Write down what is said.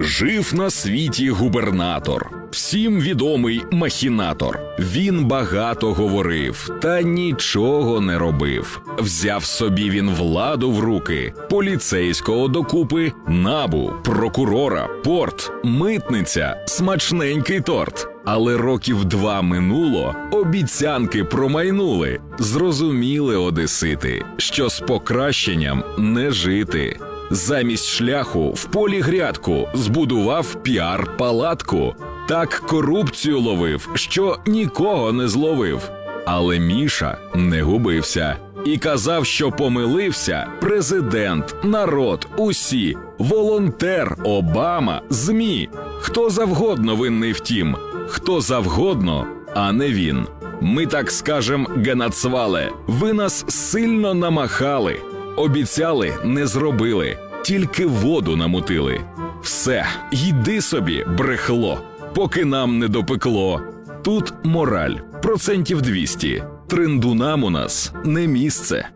Жив на світі губернатор, всім відомий махінатор. Він багато говорив, та нічого не робив. Взяв собі він владу в руки, поліцейського докупи, набу, прокурора, порт, митниця, смачненький торт. Але років два минуло, обіцянки промайнули. Зрозуміли одесити, що з покращенням не жити. Замість шляху в полі грядку збудував піар-палатку. Так корупцію ловив, що нікого не зловив. Але Міша не губився і казав, що помилився президент, народ, усі, волонтер, Обама, ЗМІ. Хто завгодно винний втім, хто завгодно, а не він. Ми так скажем, генацвале, ви нас сильно намахали. Обіцяли, не зробили, тільки воду намутили. Все, йди собі, брехло, поки нам не допекло. Тут мораль, процентів 200. Триндунам у нас не місце.